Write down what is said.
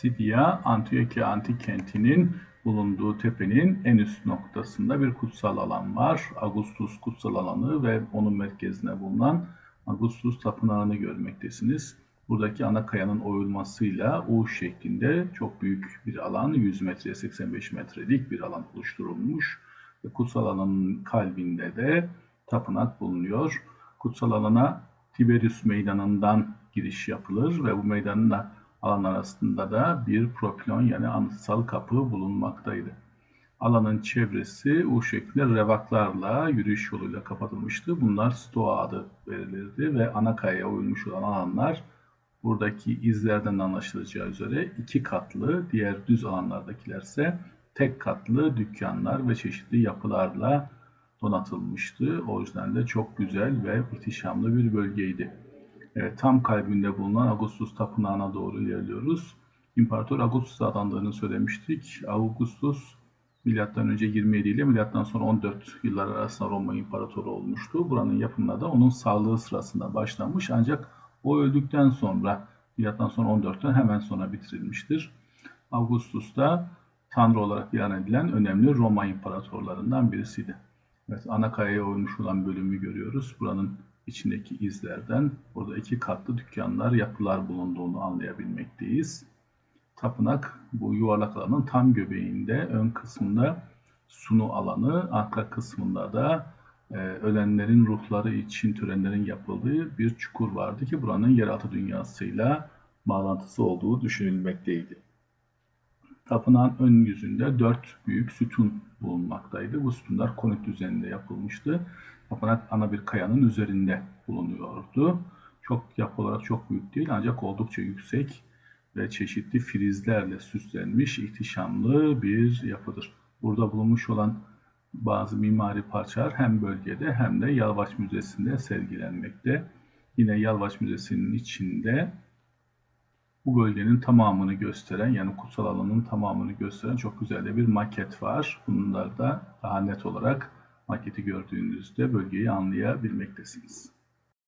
Sidya, Antiochia antik kentinin bulunduğu tepenin en üst noktasında bir kutsal alan var. Augustus kutsal alanı ve onun merkezine bulunan Augustus tapınağını görmektesiniz. Buradaki ana kayanın oyulmasıyla U şeklinde çok büyük bir alan, 100 metre 85 metrelik bir alan oluşturulmuş. Ve kutsal alanın kalbinde de tapınak bulunuyor. Kutsal alana Tiberius meydanından giriş yapılır ve bu meydanın da alan arasında da bir propilon yani anıtsal kapı bulunmaktaydı. Alanın çevresi U şeklinde revaklarla, yürüyüş yoluyla kapatılmıştı. Bunlar stoa adı verilirdi ve ana kayaya uyulmuş olan alanlar buradaki izlerden anlaşılacağı üzere iki katlı, diğer düz alanlardakilerse tek katlı dükkanlar ve çeşitli yapılarla donatılmıştı. O yüzden de çok güzel ve ihtişamlı bir bölgeydi. Evet, tam kalbinde bulunan Augustus Tapınağı'na doğru ilerliyoruz. İmparator Augustus adandığını söylemiştik. Augustus milattan önce 27 ile milattan sonra 14 yıllar arasında Roma İmparatoru olmuştu. Buranın yapımına da onun sağlığı sırasında başlamış ancak o öldükten sonra milattan sonra 14'ten hemen sonra bitirilmiştir. Augustus da tanrı olarak ilan edilen önemli Roma imparatorlarından birisiydi. Evet, ana kayaya oymuş olan bölümü görüyoruz. Buranın içindeki izlerden burada iki katlı dükkanlar, yapılar bulunduğunu anlayabilmekteyiz. Tapınak bu yuvarlak alanın tam göbeğinde, ön kısmında sunu alanı, arka kısmında da e, ölenlerin ruhları için törenlerin yapıldığı bir çukur vardı ki buranın yeraltı dünyasıyla bağlantısı olduğu düşünülmekteydi. Tapınağın ön yüzünde dört büyük sütun bulunmaktaydı. Bu sütunlar konut düzeninde yapılmıştı. Tapınak ana bir kayanın üzerinde bulunuyordu. Çok yapı olarak çok büyük değil ancak oldukça yüksek ve çeşitli frizlerle süslenmiş ihtişamlı bir yapıdır. Burada bulunmuş olan bazı mimari parçalar hem bölgede hem de Yalvaç Müzesi'nde sergilenmekte. Yine Yalvaç Müzesi'nin içinde bu bölgenin tamamını gösteren yani kutsal alanın tamamını gösteren çok güzel de bir maket var. Bunlar da daha net olarak maketi gördüğünüzde bölgeyi anlayabilmektesiniz.